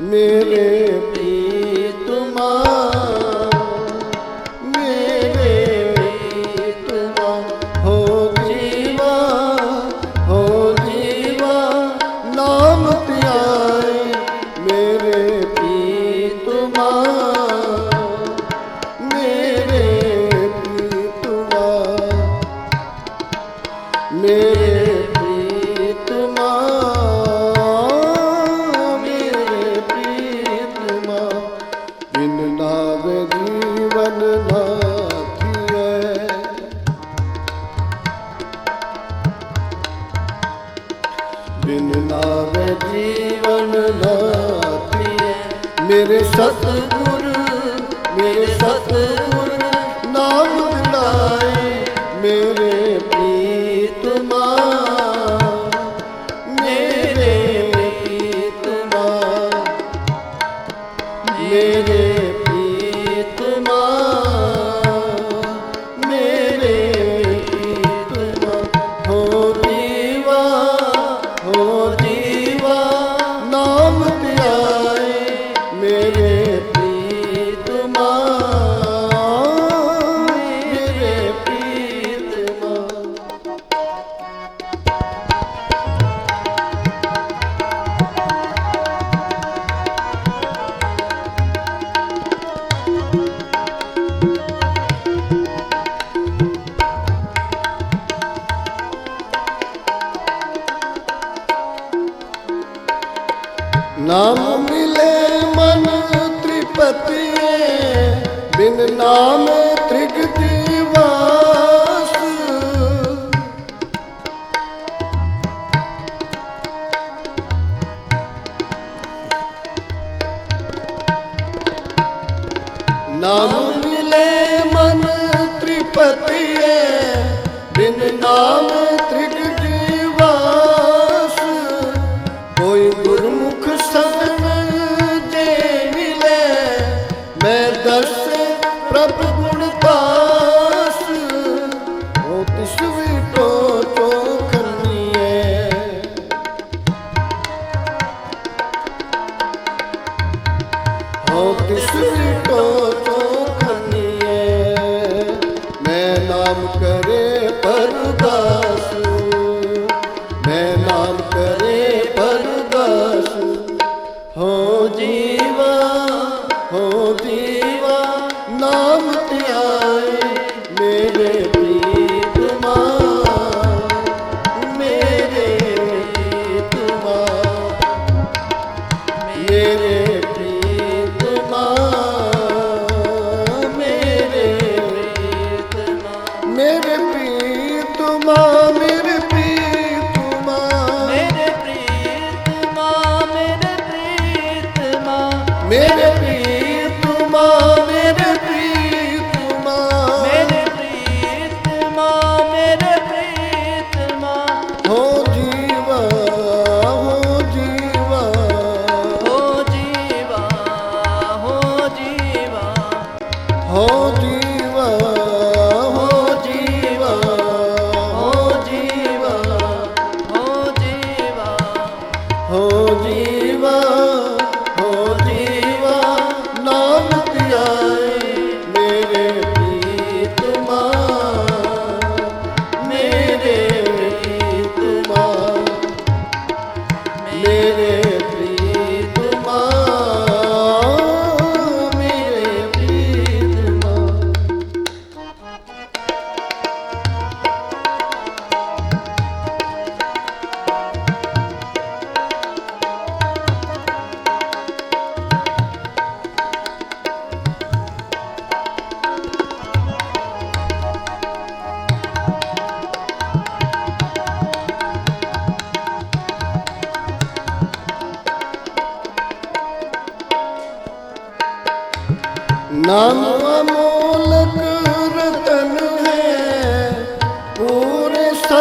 ਮੇਰੇ ਪੀ ਪ੍ਰਭ ਗੁਣ ਪਾਸ ਉਹ ਮੈਂ ਨਾਮ ਕਰੇ ਪਰਦਾਸ, ਮੈਂ ਨਾਮ ਕਰੇ ਪਰਦਾਸ। ਹੋ ਜੀਵਾ, ਹੋ ਦੀ ਨਾਮ ਧਿਆਏ ਮੇਰੇ ਪ੍ਰੀਤਮਾ ਮੇਰੇ ਪ੍ਰੀਤਮਾ ਮੇਰੇ ਪ੍ਰੀਤਮਾ ਮੇਰੇ ਪ੍ਰੀਤਮਾ ਮੇਰੇ ਪ੍ਰੀਤਮਾ ਮੇਰੇ ਪ੍ਰੀਤਮਾ ਮੇਰੇ ਪ੍ਰੀਤਮਾ ਮੇਰੇ ਪ੍ਰੀਤਮਾ ਮੇਰੇ ਹੋ ਜੀਵਾ।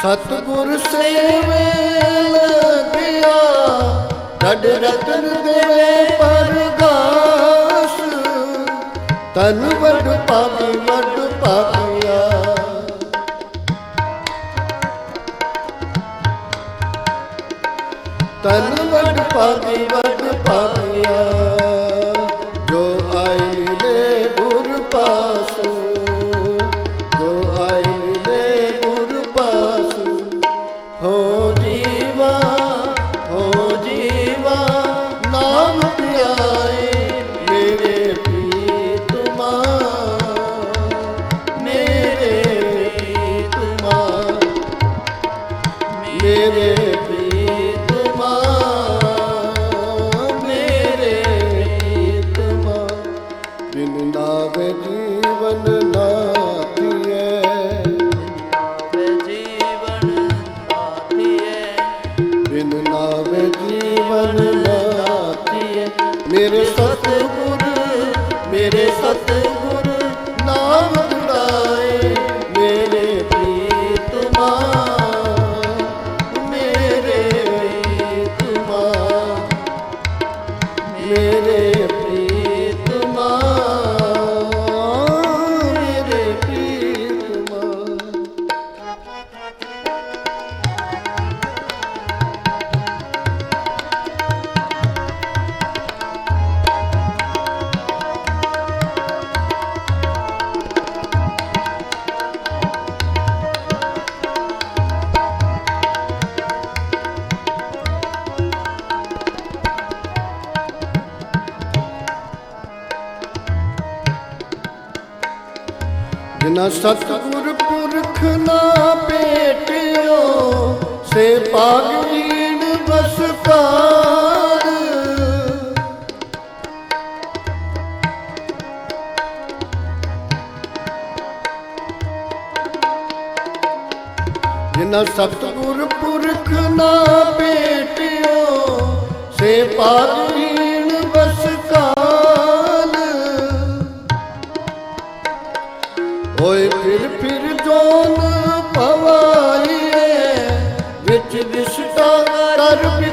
ਸਤਿਗੁਰ ਸੇਵੇ ਲਗਿਆ ਕੜ ਰਤਨ ਦੇਵੇ ਪਰਦਾਸ ਤਨ ਵੱਡ ਪਾਪੀ ਵੱਡ ਪਾਪੀਆ ਤਨ ਵੱਡ ਪਾਪੀ ਵੱਡ ਮੇਰੇ ਜਿਨਾ ਸਤਿਗੁਰ ਪੁਰਖ ਨਾ ਭੇਟਿਓ ਸੇ ਪਾਗਲੀਨ ਬਸਕਾਰ ਜਿਨਾ ਸਤਿਗੁਰ ਪੁਰਖ ਨਾ তার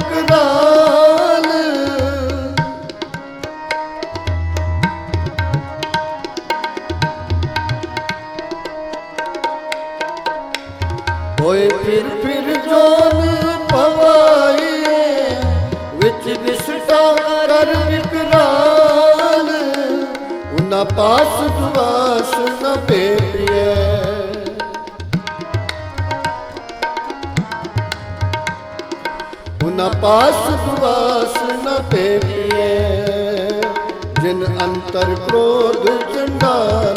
ਉਨਾ ਪਾਸ ਦੁਆਸ ਨ ਭੇਟਿਐ ਜਿਨ ਅੰਤਰ ਕ੍ਰੋਧ ਚੰਡਾਲ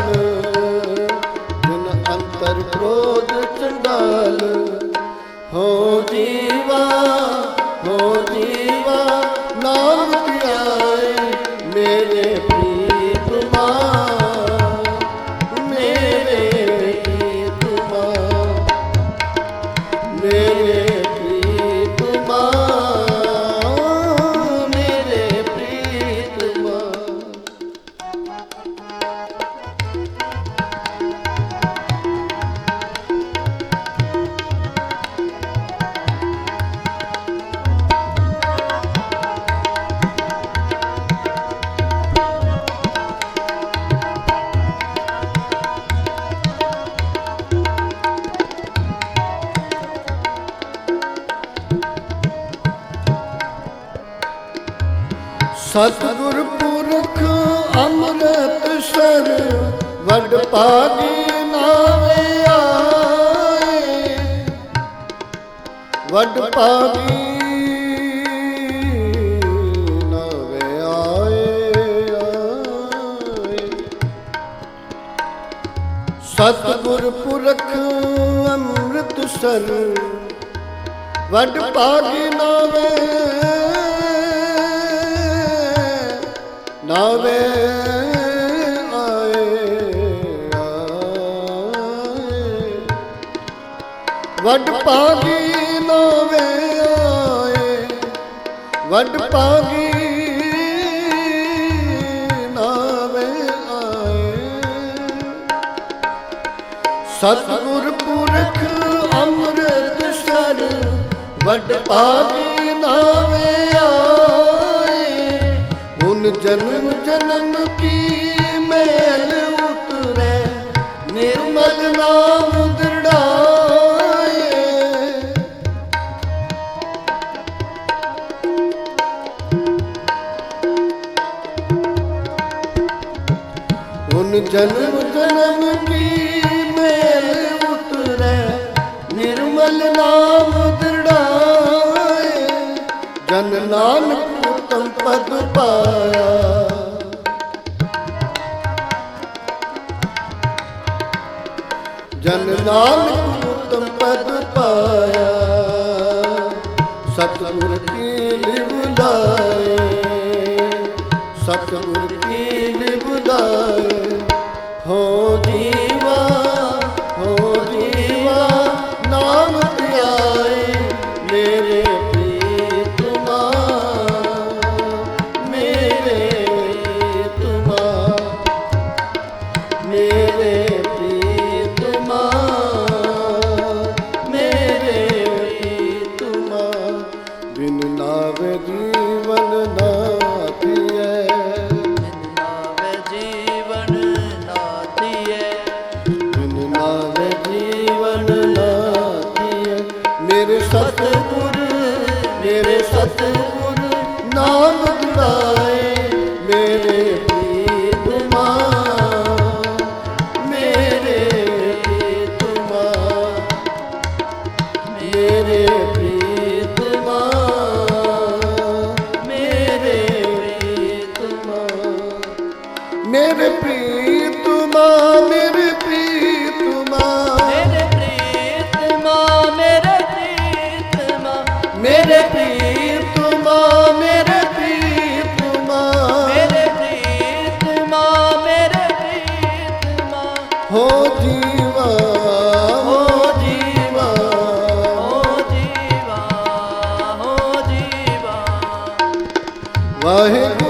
ਸਤਿਗੁਰ ਪੁਰਖ ਅੰਮ੍ਰਿਤ ਸਰ ਵਡ ਭਾਗੀ ਨਾਵੇ ਆਏ। ਵੱਡ ਭਾਗੀ ਨਾਵੇ ਆਏ ਪੁਰਖ ਅੰਮ੍ਰਿਤ ਸਰ ਵਡ ਭਾਗੀ ਨਾਵੇ ਨਾਵੇ ਵੱਡ ਭਾਗੀ ਨਾਵੇ ਆਏ। ਵੱਡ ਭਾਗੀ ਨਾਵੇ ਆਏ। ਸਤਿਗੁਰ ਪੁਰਖ ਅੰਮ੍ਰਿਤ ਸਰ ਵੱਡ ਭਾਗੀ ਨਾਵੇ ਆਏ ਜਨਮ ਜਨਮ ਕੀ ਮੈਲ ਉਤਰੈ? ਨਿਰਮਲ ਨਾਮ ਦ੍ਰਿੜਾਏ। ਹੁਣ ਜਨਮ ਜਨਮ ਕੀ ਮੇਲ ਉਤਰੈ? ਨਿਰਮਲ ਨਾਮ ਦ੍ਰਿੜਾਏ। ਜਨ ਨਾਨਕ ਪਦ ਪਾਇਆ। ਜਨ ਨਾਨਕ ਉਤਮ ਪਦ ਪਾਇਆ। ਸਤਿਗੁਰ ਕੀ ਲਿਵਲਾਏ ਸਤਿਗੁਰ Pedro. ਹੋ ਜੀਵਾ ਹੋ ਜੀਵਾ। ਹੋ ਜੀਵਾ ਹੋ ਜੀਵਾ। ਵਾਹਿਗੁਰੂ ਵਾਹਿਗੁਰੂ